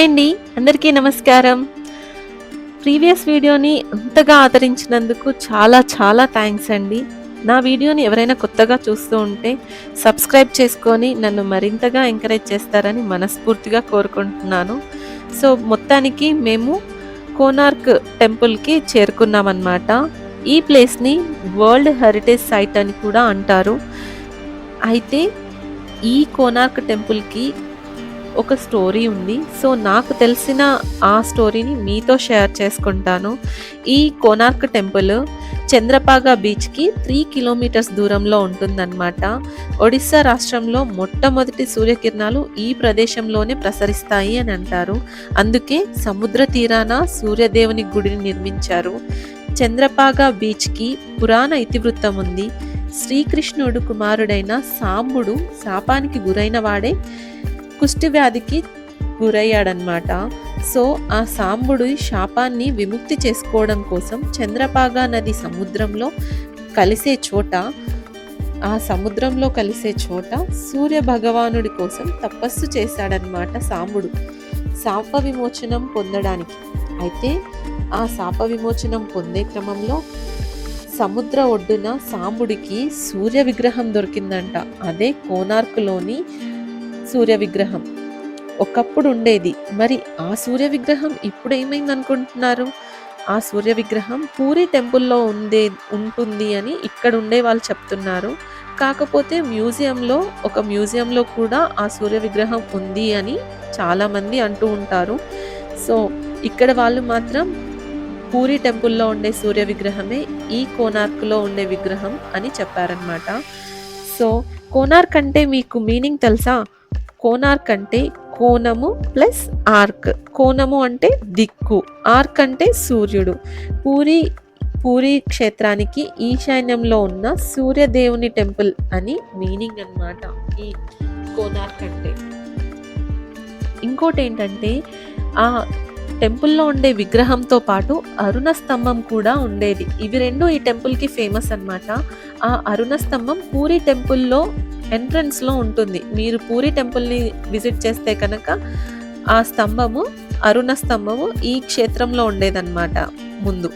Hi అండి అందరికీ నమస్కారం. ప్రీవియస్ వీడియోని అంతగా ఆదరించినందుకు చాలా చాలా థ్యాంక్స్ అండి. నా వీడియోని ఎవరైనా కొత్తగా చూస్తూ ఉంటే సబ్స్క్రైబ్ చేసుకొని నన్ను మరింతగా ఎంకరేజ్ చేస్తారని మనస్ఫూర్తిగా కోరుకుంటున్నాను. సో మొత్తానికి మేము కోనార్క్ టెంపుల్కి చేరుకున్నామన్నమాట. ఈ ప్లేస్ని వరల్డ్ హెరిటేజ్ సైట్ అని కూడా అంటారు. అయితే ఈ కోనార్క్ టెంపుల్కి ఒక స్టోరీ ఉంది. సో నాకు తెలిసిన ఆ స్టోరీని మీతో షేర్ చేసుకుంటాను. ఈ కోనార్క్ టెంపుల్ చంద్రపాగా బీచ్కి త్రీ కిలోమీటర్స్ దూరంలో ఉంటుందన్నమాట. ఒడిస్సా రాష్ట్రంలో మొట్టమొదటి సూర్యకిరణాలు ఈ ప్రదేశంలోనే ప్రసరిస్తాయి అని అంటారు. అందుకే సముద్ర తీరాన సూర్యదేవుని గుడిని నిర్మించారు. చంద్రపాగా బీచ్కి పురాణ ఇతివృత్తం ఉంది. శ్రీకృష్ణుడు కుమారుడైన సాంబుడు శాపానికి గురైన వాడే కుష్టి వ్యాధికి గురయ్యాడనమాట సో ఆ సాంబుడు శాపాన్ని విముక్తి చేసుకోవడం కోసం చంద్రపాగా నది సముద్రంలో కలిసే చోట ఆ సముద్రంలో కలిసే చోట సూర్య భగవానుడి కోసం తపస్సు చేశాడనమాట సాంబుడు. శాప విమోచనం పొందడానికి. అయితే ఆ శాప విమోచనం పొందే క్రమంలో సముద్ర ఒడ్డున సాంబుడికి సూర్య విగ్రహం దొరికిందంట. అదే కోనార్కులోని సూర్య విగ్రహం ఒకప్పుడు ఉండేది. మరి ఆ సూర్య విగ్రహం ఇప్పుడు ఏమైంది అనుకుంటున్నారు? ఆ సూర్య విగ్రహం పూరి టెంపుల్లో ఉండే ఉంటుంది అని ఇక్కడ ఉండే వాళ్ళు చెప్తున్నారు. కాకపోతే మ్యూజియంలో ఒక మ్యూజియంలో కూడా ఆ సూర్య విగ్రహం ఉంది అని చాలామంది అంటూ ఉంటారు. సో ఇక్కడ వాళ్ళు మాత్రం పూరి టెంపుల్లో ఉండే సూర్య విగ్రహమే ఈ కోనార్క్లో ఉండే విగ్రహం అని చెప్పారనమాట సో కోనార్క్ అంటే మీకు మీనింగ్ తెలుసా? కోనార్క్ అంటే కోణము ప్లస్ ఆర్క్. కోణము అంటే దిక్కు. ఆర్క్ అంటే సూర్యుడు. పూరి పూరి క్షేత్రానికి ఈశాన్యంలో ఉన్న సూర్యదేవుని టెంపుల్ అని మీనింగ్ అన్నమాట ఈ కోనార్క్ అంటే. ఇంకోటి ఏంటంటే ఆ టెంపుల్లో ఉండే విగ్రహంతో పాటు అరుణ స్తంభం కూడా ఉండేది. ఇవి రెండు ఈ టెంపుల్కి ఫేమస్ అన్నమాట. ఆ అరుణ స్తంభం పూరి టెంపుల్లో ఎంట్రన్స్లో ఉంటుంది. మీరు పూరి టెంపుల్ని విజిట్ చేస్తే కనుక ఆ స్తంభము అరుణ స్తంభము ఈ క్షేత్రంలో ఉండేదన్నమాట ముందు.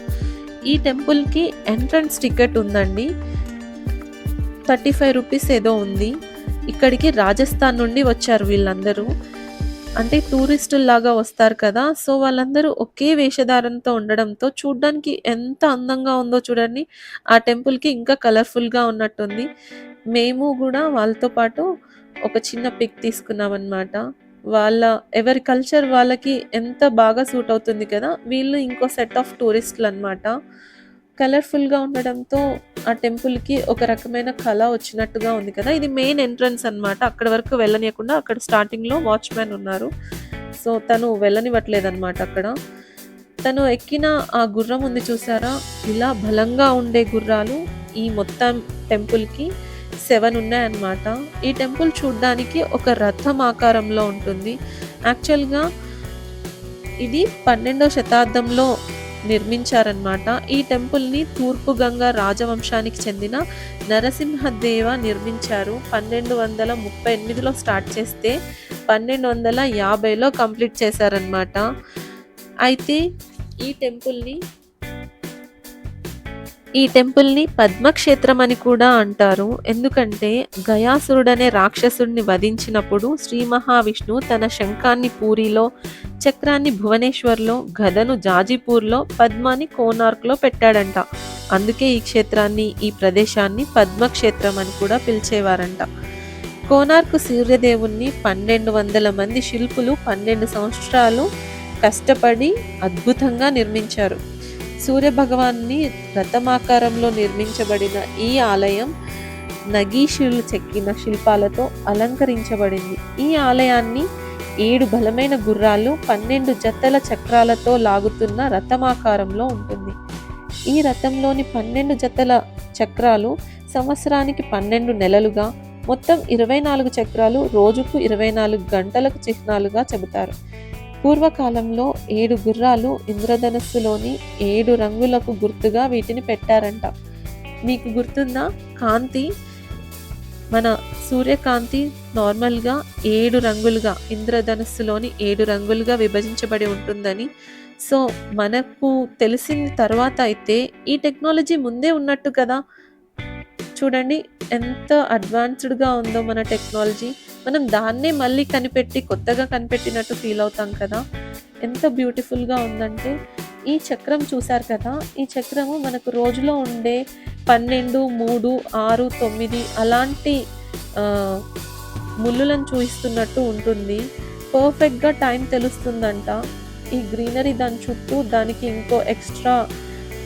ఈ టెంపుల్కి ఎంట్రన్స్ టికెట్ ఉందండి. థర్టీ ఫైవ్ రూపీస్ ఏదో ఉంది. ఇక్కడికి రాజస్థాన్ నుండి వచ్చారు వీళ్ళందరూ. అంటే టూరిస్టుల్లాగా వస్తారు కదా సో వాళ్ళందరూ ఒకే వేషధారణతో ఉండడంతో చూడ్డానికి ఎంత అందంగా ఉందో చూడండి. ఆ టెంపుల్కి ఇంకా కలర్ఫుల్గా ఉన్నట్టుంది. మేము కూడా వాళ్ళతో పాటు ఒక చిన్న పిక్ తీసుకున్నాం అనమాట వాళ్ళ ఎవరి కల్చర్ వాళ్ళకి ఎంత బాగా సూట్ అవుతుంది కదా వీళ్ళు ఇంకో సెట్ ఆఫ్ టూరిస్టులు అనమాట కలర్ఫుల్గా ఉండడంతో ఆ టెంపుల్కి ఒక రకమైన కళ వచ్చినట్టుగా ఉంది కదా. ఇది మెయిన్ ఎంట్రన్స్ అనమాట అక్కడ వరకు వెళ్ళనియకుండా అక్కడ స్టార్టింగ్లో వాచ్మ్యాన్ ఉన్నారు. సో తను వెళ్ళనివ్వట్లేదు అనమాట అక్కడ. తను ఎక్కిన ఆ గుర్రం ఉంది చూసారా? ఇలా బలంగా ఉండే గుర్రాలు ఈ మొత్తం టెంపుల్కి సెవెన్ ఉన్నాయన్నమాట. ఈ టెంపుల్ చూడ్డానికి ఒక రథం ఆకారంలో ఉంటుంది. యాక్చువల్గా ఇది పన్నెండవ శతాబ్దంలో నిర్మించారనమాట ఈ టెంపుల్ని తూర్పు గంగా రాజవంశానికి చెందిన నరసింహదేవ నిర్మించారు. పన్నెండు వందల ముప్పై ఎనిమిదిలో స్టార్ట్ చేస్తే పన్నెండు వందల యాభైలో కంప్లీట్ చేశారనమాట అయితే ఈ టెంపుల్ని ఈ టెంపుల్ని పద్మక్షేత్రం అని కూడా అంటారు. ఎందుకంటే గయాసురుడనే రాక్షసుడిని వధించినప్పుడు శ్రీ మహావిష్ణువు తన శంఖాన్ని పూరిలో చక్రాన్ని భువనేశ్వర్లో గదను జాజీపూర్లో పద్మాని కోనార్క్లో పెట్టాడంట. అందుకే ఈ క్షేత్రాన్ని ఈ ప్రదేశాన్ని పద్మక్షేత్రం అని కూడా పిలిచేవారంట. కోనార్క్ సూర్యదేవుణ్ణి పన్నెండు వందల మంది శిల్పులు పన్నెండు సంవత్సరాలు కష్టపడి అద్భుతంగా నిర్మించారు. సూర్య భగవాన్ని రథమాకారంలో నిర్మించబడిన ఈ ఆలయం నగీషులు చెక్కిన శిల్పాలతో అలంకరించబడింది. ఈ ఆలయాన్ని ఏడు బలమైన గుర్రాలు పన్నెండు జతల చక్రాలతో లాగుతున్న రథమాకారంలో ఉంటుంది. ఈ రథంలోని పన్నెండు జతల చక్రాలు సంవత్సరానికి పన్నెండు నెలలుగా మొత్తం ఇరవై నాలుగు చక్రాలు రోజుకు ఇరవై నాలుగు గంటలకు చిహ్నాలుగా చెబుతారు. పూర్వకాలంలో ఏడు గుర్రాలు ఇంద్రధనస్సులోని ఏడు రంగులకు గుర్తుగా వీటిని పెట్టారంట. మీకు గుర్తుందా? కాంతి మన సూర్యకాంతి నార్మల్గా ఏడు రంగులుగా ఇంద్రధనస్సులోని ఏడు రంగులుగా విభజించబడి ఉంటుందని. సో మనకు తెలిసిన తర్వాత అయితే ఈ టెక్నాలజీ ముందే ఉన్నట్టు కదా. చూడండి ఎంత అడ్వాన్స్డ్గా ఉందో మన టెక్నాలజీ. మనం దాన్నే మళ్ళీ కనిపెట్టి కొత్తగా కనిపెట్టినట్టు ఫీల్ అవుతాం కదా. ఎంత బ్యూటిఫుల్గా ఉందంటే ఈ చక్రం చూసారు కదా. ఈ చక్రము మనకు రోజులో ఉండే పన్నెండు మూడు ఆరు తొమ్మిది అలాంటి ముళ్ళులను చూపిస్తున్నట్టు ఉంటుంది. పర్ఫెక్ట్గా టైం తెలుస్తుందంట. ఈ గ్రీనరీ దాని చుట్టూ దానికి ఇంకో ఎక్స్ట్రా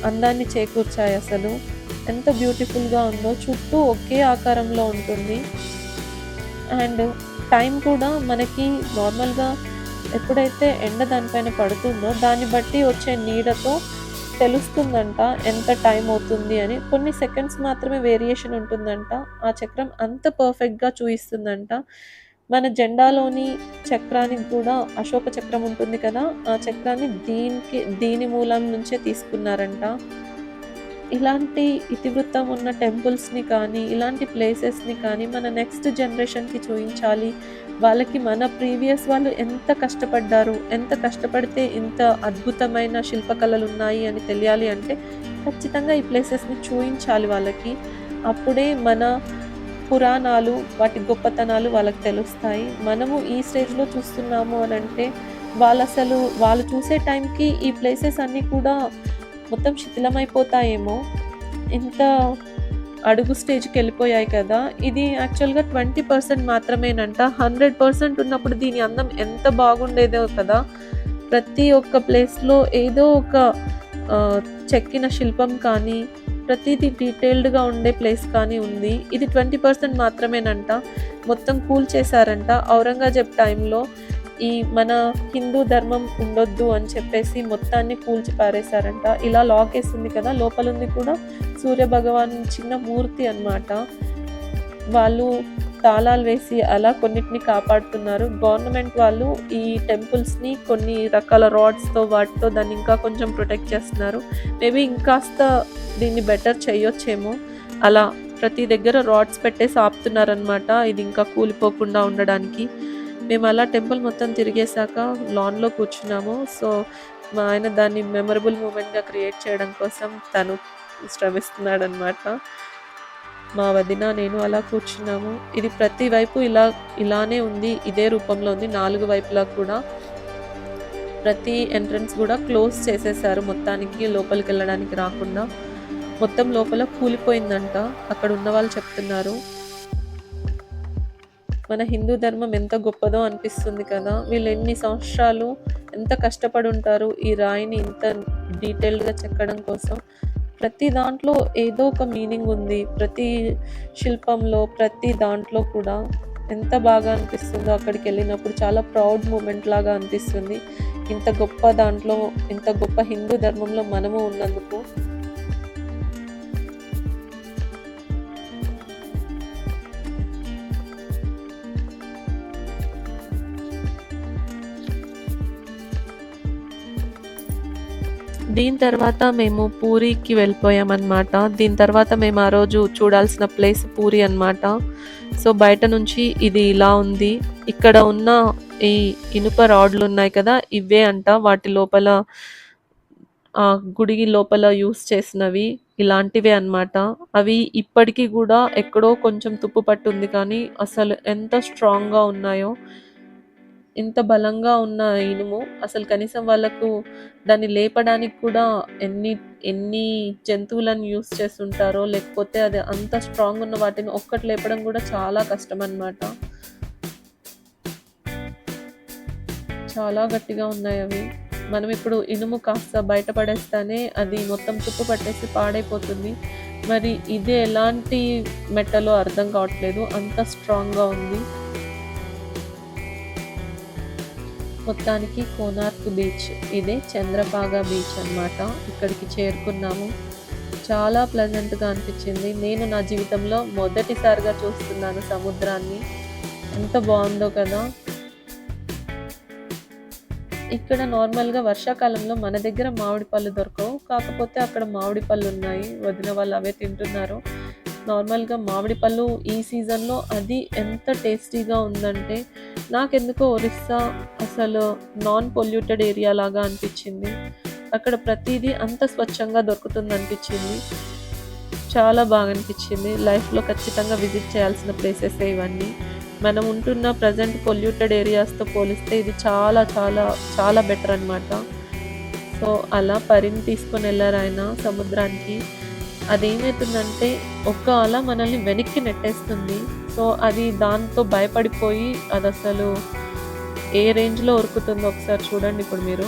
అందాన్ని చేకూర్చాయి అసలు. ఎంత బ్యూటిఫుల్గా ఉందో చుట్టూ ఒకే ఆకారంలో ఉంటుంది. అండ్ టైం కూడా మనకి నార్మల్గా ఎప్పుడైతే ఎండ దానిపైన పడుతుందో దాన్ని బట్టి వచ్చే నీడతో తెలుస్తుందంట ఎంత టైం అవుతుంది అని. కొన్ని సెకండ్స్ మాత్రమే వేరియేషన్ ఉంటుందంట. ఆ చక్రం అంత పర్ఫెక్ట్గా చూపిస్తుందంట మన జెండాలోని చక్రానికి కూడా అశోక చక్రం ఉంటుంది కదా ఆ చక్రాన్ని దీనికి దీని మూలం నుంచే తీసుకున్నారంట. ఇలాంటి ఇతివృత్తం ఉన్న టెంపుల్స్ని కానీ ఇలాంటి ప్లేసెస్ని కానీ మన నెక్స్ట్ జనరేషన్కి చూపించాలి వాళ్ళకి మన ప్రీవియస్ వాళ్ళు ఎంత కష్టపడ్డారు ఎంత కష్టపడితే ఇంత అద్భుతమైన శిల్పకళలు ఉన్నాయి అని తెలియాలి అంటే ఖచ్చితంగా ఈ ప్లేసెస్ని చూపించాలి వాళ్ళకి. అప్పుడే మన పురాణాలు వాటి గొప్పతనాలు వాళ్ళకి తెలుస్తాయి. మనము ఈ స్టేజ్లో చూస్తున్నాము అని అంటే వాళ్ళు అసలు వాళ్ళు చూసే టైంకి ఈ ప్లేసెస్ అన్నీ కూడా మొత్తం శిథిలమైపోతాయేమో. ఇంత అడుగు స్టేజ్కి వెళ్ళిపోయాయి కదా. ఇది యాక్చువల్గా ట్వంటీ పర్సెంట్ మాత్రమేనంట. హండ్రెడ్ పర్సెంట్ ఉన్నప్పుడు దీని అందం ఎంత బాగుండేదో కదా. ప్రతి ఒక్క ప్లేస్లో ఏదో ఒక చెక్కిన శిల్పం కానీ ప్రతిదీ డీటెయిల్డ్గా ఉండే ప్లేస్ కానీ ఉంది. ఇది ట్వంటీ పర్సెంట్ మాత్రమేనంట. మొత్తం కూల్ చేశారంట. ఔరంగజేబ్ టైంలో ఈ మన హిందూ ధర్మం ఉండొద్దు అని చెప్పేసి మొత్తాన్ని కూల్చి పారేశారంట. ఇలా లాక్ వేసింది కదా లోపల ఉంది కూడా సూర్య భగవాన్ చిన్న మూర్తి అన్నమాట. వాళ్ళు తాళాలు వేసి అలా కొన్నిటిని కాపాడుతున్నారు. గవర్నమెంట్ వాళ్ళు ఈ టెంపుల్స్ని కొన్ని రకాల రాడ్స్తో వాటితో దాన్ని ఇంకా కొంచెం ప్రొటెక్ట్ చేస్తున్నారు. మేబీ ఇంకాస్త దీన్ని బెటర్ చేయొచ్చేమో. అలా ప్రతి దగ్గర రాడ్స్ పెట్టేసి ఆపుతున్నారనమాట ఇది ఇంకా కూలిపోకుండా ఉండడానికి. మేము అలా టెంపుల్ మొత్తం తిరిగేశాక లాన్లో కూర్చున్నాము. సో మా ఆయన దాన్ని మెమరబుల్ మూమెంట్గా క్రియేట్ చేయడం కోసం తను శ్రమిస్తున్నాడు అనమాట మా వదిన నేను అలా కూర్చున్నాము. ఇది ప్రతి వైపు ఇలా ఇలానే ఉంది ఇదే రూపంలో ఉంది. నాలుగు వైపులా కూడా ప్రతి ఎంట్రన్స్ కూడా క్లోజ్ చేసేసారు. మొత్తానికి లోపలికి వెళ్ళడానికి రాకుండా. మొత్తం లోపల కూలిపోయిందంట. అక్కడ ఉన్న వాళ్ళు చెప్తున్నారు. మన హిందూ ధర్మం ఎంత గొప్పదో అనిపిస్తుంది కదా. వీళ్ళు ఎన్ని సంవత్సరాలు ఎంత కష్టపడి ఉంటారు ఈ రాయిని ఇంత డీటెయిల్డ్గా చెక్కడం కోసం. ప్రతి దాంట్లో ఏదో ఒక మీనింగ్ ఉంది. ప్రతి శిల్పంలో ప్రతి దాంట్లో కూడా ఎంత బాగా అనిపిస్తుందో అక్కడికి వెళ్ళినప్పుడు చాలా ప్రౌడ్ మూమెంట్ లాగా అనిపిస్తుంది. ఇంత గొప్ప దాంట్లో ఇంత గొప్ప హిందూ ధర్మంలో మనము ఉన్నందుకు దీని తర్వాత మేము పూరికి వెళ్ళిపోయామన్నమాట. దీని తర్వాత మేము ఆ రోజు చూడాల్సిన ప్లేస్ పూరి అన్నమాట. సో బయట నుంచి ఇది ఇలా ఉంది. ఇక్కడ ఉన్న ఈ ఇనుప రాడ్లు ఉన్నాయి కదా ఇవే అంట. వాటి లోపల ఆ గుడి లోపల యూస్ చేసినవి ఇలాంటివే అన్నమాట. అవి ఇప్పటికీ కూడా ఎక్కడో కొంచెం తుప్పు పట్టుంది కానీ అసలు ఎంత స్ట్రాంగ్గా ఉన్నాయో ఇంత బలంగా ఉన్న ఇనుము అసలు కనీసం వాళ్ళకు దాన్ని లేపడానికి కూడా ఎన్ని ఎన్ని జంతువులను యూస్ చేస్తుంటారో లేకపోతే అది అంత స్ట్రాంగ్ ఉన్న వాటిని ఒక్కటి లేపడం కూడా చాలా కష్టం అన్నమాట చాలా గట్టిగా ఉన్నాయి అవి. మనం ఇప్పుడు ఇనుము కాస్త బయటపడేస్తానే అది మొత్తం తుప్పు పట్టేసి పాడైపోతుంది. మరి ఇది ఎలాంటి మెట్టలో అర్థం కావట్లేదు. అంత స్ట్రాంగ్గా ఉంది. మొత్తానికి కోనార్క్ బీచ్. ఇదే చంద్రపాగా బీచ్ అన్నమాట. ఇక్కడికి చేరుకున్నాము. చాలా ప్లెజెంట్గా అనిపించింది. నేను నా జీవితంలో మొదటిసారిగా చూస్తున్నాను సముద్రాన్ని. ఎంత బాగుందో కదా. ఇక్కడ నార్మల్గా వర్షాకాలంలో మన దగ్గర మామిడి పళ్ళు దొరకవు. కాకపోతే అక్కడ మామిడి పళ్ళు ఉన్నాయి. వదిన వాళ్ళు అవే తింటున్నారు. నార్మల్‌గా మామిడి పళ్ళు ఈ సీజన్‌లో అది ఎంత టేస్టీగా ఉందంటే, నాకెందుకో ఒరిస్సా అసలు నాన్ పొల్యూటెడ్ ఏరియా లాగా అనిపించింది అక్కడ ప్రతిదీ అంత స్వచ్ఛంగా దొరుకుతుంది అనిపించింది చాలా బాగా అనిపించింది లైఫ్‌లో ఖచ్చితంగా విజిట్ చేయాల్సిన ప్లేసెస్ ఇవన్నీ. మనం ఉంటున్న ప్రజెంట్ పొల్యూటెడ్ ఏరియాస్‌తో పోలిస్తే ఇది చాలా చాలా చాలా బెటర్ అనమాట. సో, అలా పరిని తీసుకొనెళ్ళారాయన సముద్రానికి. అదేమవుతుందంటే ఒక్క అల మనల్ని వెనక్కి నెట్టేస్తుంది. సో, అది దాంతో భయపడిపోయి అది అసలు ఏ రేంజ్‌లో ఉరుకుతుందో ఒకసారి చూడండి ఇప్పుడు మీరు.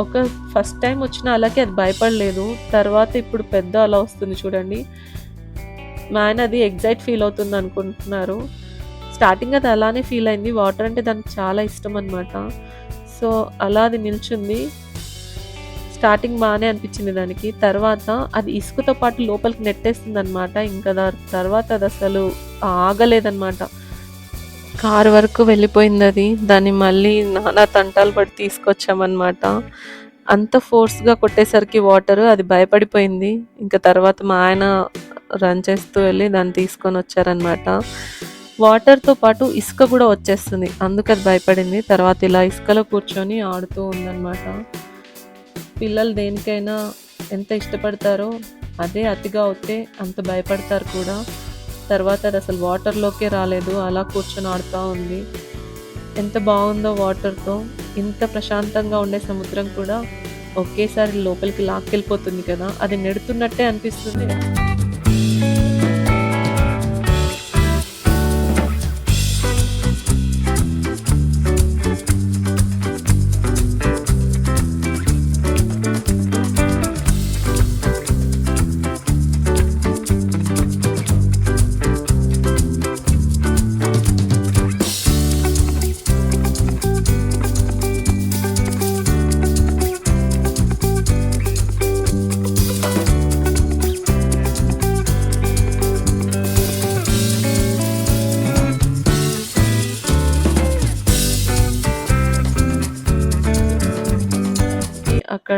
ఒక ఫస్ట్ టైం వచ్చిన అలాగే అది భయపడలేదు. తర్వాత ఇప్పుడు పెద్ద అలా వస్తుంది చూడండి. మా ఆయన అది ఎగ్జైట్ ఫీల్ అవుతుంది అనుకుంటున్నారు స్టార్టింగ్ అది అలానే ఫీల్ అయింది. వాటర్ అంటే దానికి చాలా ఇష్టం అనమాట. సో, అలా అది నిల్చుంది. స్టార్టింగ్ బాగానే అనిపించింది దానికి. తర్వాత అది ఇసుకతో పాటు లోపలికి నెట్టేస్తుంది అనమాట ఇంకా దాని తర్వాత అది అసలు ఆగలేదనమాట. కారు వరకు అది దాన్ని మళ్ళీ నానా తంటాలు పడి తీసుకొచ్చామన్నమాట అంత ఫోర్స్‌గా కొట్టేసరికి వాటరు అది భయపడిపోయింది. ఇంకా తర్వాత మా ఆయన రన్ చేస్తూ వెళ్ళి దాన్ని తీసుకొని వచ్చారనమాట వాటర్‌తో పాటు ఇసుక కూడా వచ్చేస్తుంది. అందుకది భయపడింది. తర్వాత ఇలా ఇసుకలో కూర్చొని ఆడుతూ ఉందన్నమాట పిల్లలు దేనికైనా ఎంత ఇష్టపడతారో, అదే అతిగా అవుతే అంత భయపడతారు కూడా. తర్వాత అదసలు వాటర్‌లోకే రాలేదు. అలా కూర్చొని ఆడుతా ఉంది. ఎంత బాగుందో వాటర్‌తో. ఇంత ప్రశాంతంగా ఉండే సముద్రం కూడా ఒకేసారి లోపలికి లాక్కెళ్ళిపోతుంది కదా! అది నెడుతున్నట్టే అనిపిస్తుంది.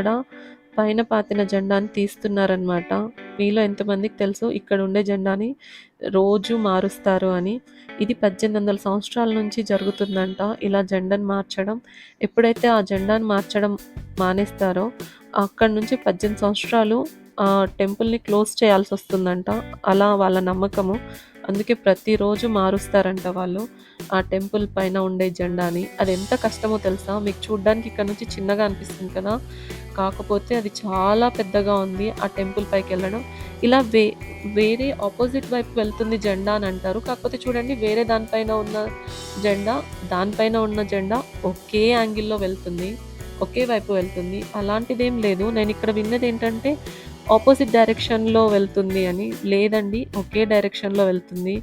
ఇక్కడ పైన పాతిన జెండాని తీస్తున్నారనమాట. మీలో ఎంతమందికి తెలుసు ఇక్కడ ఉండే జెండాని రోజు మారుస్తారు అని. ఇది 1800 సంవత్సరాల నుంచి జరుగుతుందంట. ఇలా జెండాను మార్చడం. ఎప్పుడైతే ఆ జెండాను మార్చడం మానేస్తారో, అక్కడ నుంచి 18 సంవత్సరాలు ఆ టెంపుల్‌ని క్లోజ్ చేయాల్సి వస్తుందంట అలా వాళ్ళ నమ్మకము. అందుకే ప్రతిరోజు మారుస్తారంట వాళ్ళు. ఆ టెంపుల్ పైన ఉండే జెండాని. అది ఎంత కష్టమో తెలుసా? మీకు చూడ్డానికి ఇక్కడ నుంచి చిన్నగా అనిపిస్తుంది కదా! కాకపోతే అది చాలా పెద్దగా ఉంది. ఆ టెంపుల్ పైకి వెళ్ళడం ఇలా వే వేరే ఆపోజిట్ వైపు వెళ్తుంది జెండా అని అంటారు. కాకపోతే చూడండి వేరే దానిపైన ఉన్న జెండా, దానిపైన ఉన్న జెండా ఒకే యాంగిల్‌లో వెళ్తుంది. ఒకే వైపు వెళ్తుంది. అలాంటిదేం లేదు. నేను ఇక్కడ విన్నది ఏంటంటే ఆపోజిట్ డైరెక్షన్‌లో వెళ్తుంది అని. లేదండి ఒకే డైరెక్షన్‌లో వెళ్తుంది.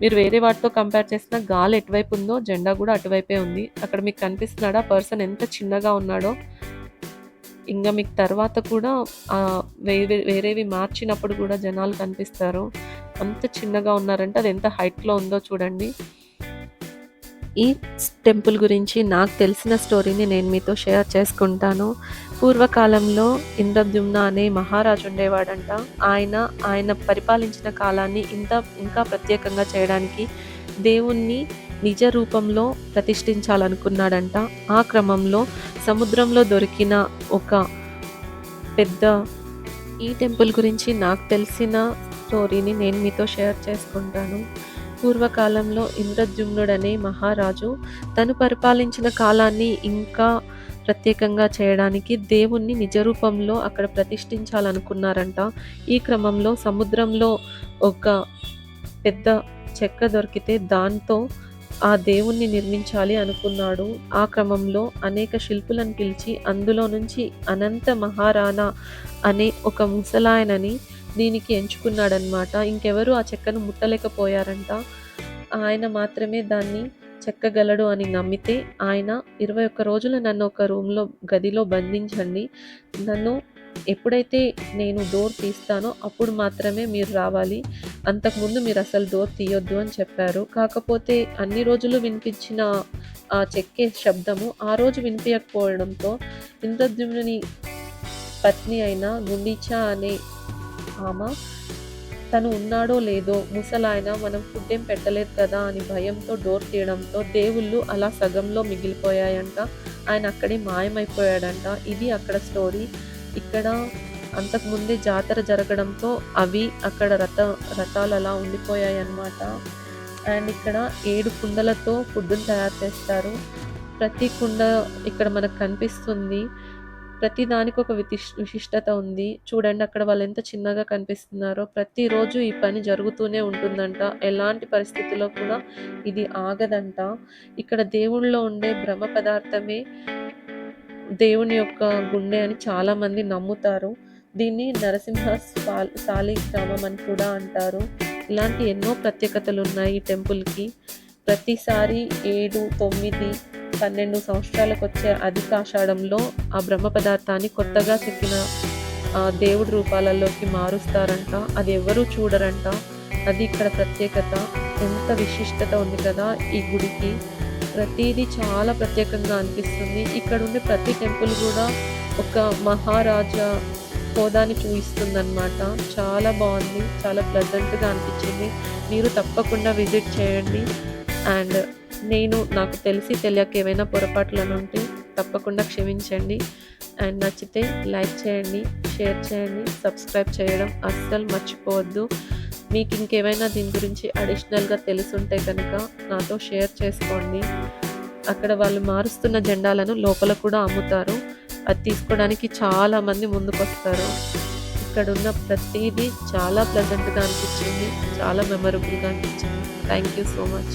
మీరు వేరే వాటితో కంపేర్ చేసిన గాలి ఎటువైపు ఉందో జెండా కూడా అటువైపే ఉంది. అక్కడ మీకు కనిపిస్తున్నాడా పర్సన్ ఎంత చిన్నగా ఉన్నాడో? ఇంకా మీకు తర్వాత కూడా వేరే వేరేవి మార్చినప్పుడు కూడా జనాలు కనిపిస్తారు. అంత చిన్నగా ఉన్నారంటే అది ఎంత హైట్‌లో ఉందో చూడండి. ఈ టెంపుల్ గురించి నాకు తెలిసిన స్టోరీని నేను మీతో షేర్ చేసుకుంటాను. పూర్వకాలంలో ఇంద్రద్యుమ్న అనే మహారాజు ఉండేవాడంట. ఆయన, ఆయన పరిపాలించిన కాలాన్ని ఇంత ఇంకా ప్రత్యేకంగా చేయడానికి దేవుణ్ణి నిజ రూపంలో ప్రతిష్ఠించాలనుకున్నాడంట. ఆ క్రమంలో సముద్రంలో దొరికిన ఒక పెద్ద ఈ టెంపుల్ గురించి నాకు తెలిసిన స్టోరీని నేను మీతో షేర్ చేసుకుంటాను. పూర్వకాలంలో ఇంద్రద్యుమ్నుడనే మహారాజు తను పరిపాలించిన కాలాన్ని ఇంకా ప్రత్యేకంగా చేయడానికి దేవుణ్ణి నిజ రూపంలో అక్కడ ప్రతిష్ఠించాలనుకున్నారంట. ఈ క్రమంలో సముద్రంలో ఒక పెద్ద చెక్క దొరికితే దాంతో ఆ దేవుణ్ణి నిర్మించాలి అనుకున్నాడు. ఆ క్రమంలో అనేక శిల్పులను పిలిచి అందులో నుంచి అనంత మహారాణా అనే ఒక ముసలాయనని దీనికి ఎంచుకున్నాడనమాట. ఇంకెవరు ఆ చెక్కను ముట్టలేకపోయారంట. ఆయన మాత్రమే దాన్ని చెక్కగలడు అని నమ్మితే ఆయన 21 రోజులు నన్ను ఒక రూమ్‌లో గదిలో బంధించండి. నన్ను ఎప్పుడైతే నేను డోర్ తీస్తానో అప్పుడు మాత్రమే మీరు రావాలి. అంతకుముందు మీరు అసలు డోర్ తీయొద్దు అని చెప్పారు. కాకపోతే అన్ని రోజులు వినిపించిన ఆ చెక్కే శబ్దము ఆ రోజు వినిపించకపోవడంతో ఇంద్రద్యుమ్నుని పత్ని అయిన గుండీచా అనే ఆమె తను ఉన్నాడో లేదో ముసలాయన మనం ఫుడ్ ఏం పెట్టలేదు కదా అని భయంతో డోర్ తీయడంతో దేవుళ్ళు అలా సగంలో మిగిలిపోయాయంట. ఆయన అక్కడే మాయమైపోయాడంట. ఇది అక్కడ స్టోరీ ఇక్కడ అంతకుముందే జాతర జరగడంతో అవి అక్కడ రథ రథాలు అలా ఉండిపోయాయి అన్నమాట అండ్ ఇక్కడ ఏడు కుండలతో ఫుడ్ని తయారు చేస్తారు. ప్రతి కుండ ఇక్కడ మనకు కనిపిస్తుంది. ప్రతి దానికి ఒక విశిష్ విశిష్టత ఉంది. చూడండి అక్కడ వాళ్ళు ఎంత చిన్నగా కనిపిస్తున్నారో. ప్రతిరోజు ఈ పని జరుగుతూనే ఉంటుందంట. ఎలాంటి పరిస్థితుల్లో కూడా ఇది ఆగదంట. ఇక్కడ దేవుళ్ళలో ఉండే బ్రహ్మ పదార్థమే దేవుని యొక్క గుండె అని చాలామంది నమ్ముతారు. దీన్ని నరసింహ సాల్- సాలి గ్రామం అని కూడా అంటారు. ఇలాంటి ఎన్నో ప్రత్యేకతలు ఉన్నాయి ఈ టెంపుల్కి. ప్రతిసారి ఏడు తొమ్మిది పన్నెండు సంవత్సరాలకు వచ్చే అధిక ఆషాఢంలో ఆ బ్రహ్మ పదార్థాన్ని కొత్తగా చెక్కిన ఆ దేవుడి రూపాలలోకి మారుస్తారంట. అది ఎవరూ చూడరంట. అది ఇక్కడ ప్రత్యేకత. ఎంత విశిష్టత ఉంది కదా ఈ గుడికి. ప్రతిదీ చాలా ప్రత్యేకంగా అనిపిస్తుంది. ఇక్కడ ఉండే ప్రతి టెంపుల్ కూడా ఒక మహారాజా హోదాని చూపిస్తుందన్నమాట. చాలా బాగుంది. చాలా ప్లెజెంట్గా అనిపించింది. మీరు తప్పకుండా విజిట్ చేయండి. అండ్ నేను నాకు తెలిసి తెలియక ఏమైనా పొరపాట్లను ఉంటే తప్పకుండా క్షమించండి. అండ్ నచ్చితే లైక్ చేయండి షేర్ చేయండి సబ్స్క్రైబ్ చేయడం అస్సలు మర్చిపోవద్దు. మీకు ఇంకేమైనా దీని గురించి అడిషనల్గా తెలుసుంటే కనుక నాతో షేర్ చేసుకోండి. అక్కడ వాళ్ళు మారుస్తున్న జెండాలను లోపల కూడా అమ్ముతారు. అది తీసుకోవడానికి చాలా మంది ముందుకొస్తారు. ఇక్కడ ఉన్న ప్రతిదీ చాలా ప్లెజెంట్గా అనిపించింది. చాలా మెమరబుల్గా అనిపించింది. Thank you so much